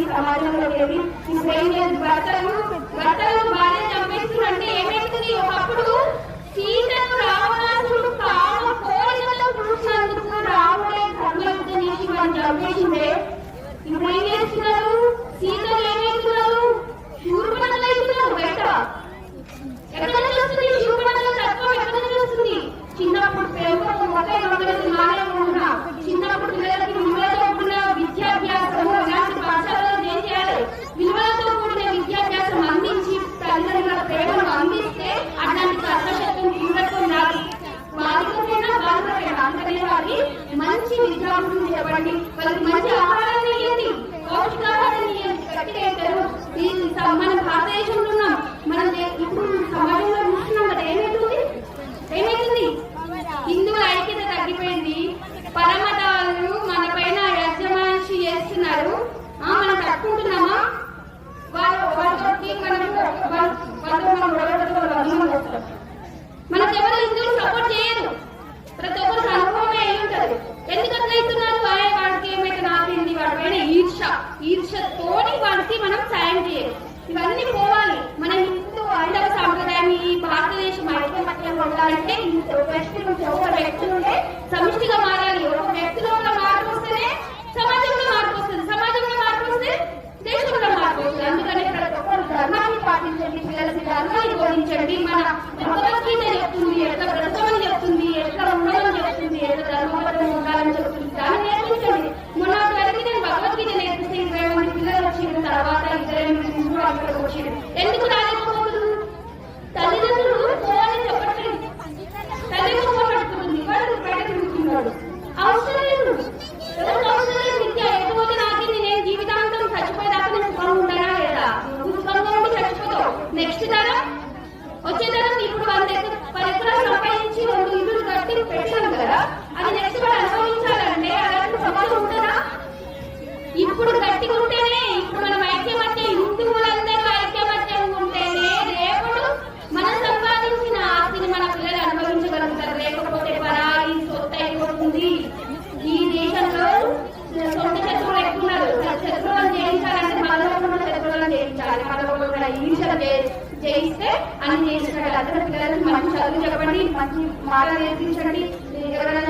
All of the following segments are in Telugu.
ఈ సమాజంలో వెళ్ళి ఇప్పుడు ఏం లేదు భర్తలు భర్తలను భార్య ఈ స- మన భారతదేశంలో ఉన్నాం. మనం ఇప్పుడు సమాజంలో చూస్తున్నాం కదా ఏమవుతుంది ఏమవుతుంది హిందువుల ఐక్యత తగ్గిపోయింది. పరమతాలు మన పైన యజమానిషి చేస్తున్నారు. మనం తట్టుకుంటున్నామా? ఈర్ష. ఈర్షతోని వాడికి మనం సాయం చేయాలి ఇవన్నీ పోవాలి. మన హిందూ ఐదవ సాంప్రదాయం ఈ భారతదేశం ఐక్యమత్యంగా ఉండాలంటే ఒక వ్యక్తి నుంచి ఒక వ్యక్తి ఉంటే సమిష్టిగా మారాలి. ఒక వ్యక్తిలో ఉన్న మార్పు వస్తేనే సమాజంలో మార్పు వస్తుంది. సమాజంలో మార్పు వస్తే దేశంలో మార్పు వస్తుంది. అందుకని ప్రతి ఒక్కరు ధర్మాన్ని పాటించండి పిల్లలకి ధర్మాన్ని బోధించండి. మన చచ్చిపోతావు నెక్స్ట్ వచ్చే తరం ఇప్పుడు వంద పది ఎకరాలు సంపాదించి రెండు ఇల్లు కట్టి పెట్టాను కదా జరగాలి మనలో కూడా ఈర్షలు జయిస్తే అన్ని చేసినట్టు అందరి పిల్లలకి మంచి చదువు చెప్పండి మంచి మార్గాలు నేర్పించండి. ఎవరైనా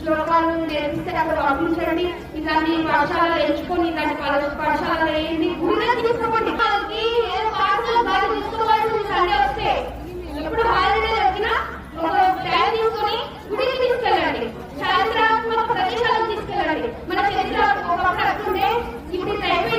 శ్లోకాలు నేర్పిస్తే అక్కడ పంపించండి. ఇలాంటి పాఠశాలలో ఎంచుకొని ఇలాంటి పాఠశాలలో వేయండి. గుడిలో తీసుకోండి వాళ్ళకి ఎప్పుడు హాలిడే వచ్చినా ఒక ప్లాన్ తీసుకొని గుడికి తీసుకెళ్ళండి. చాలా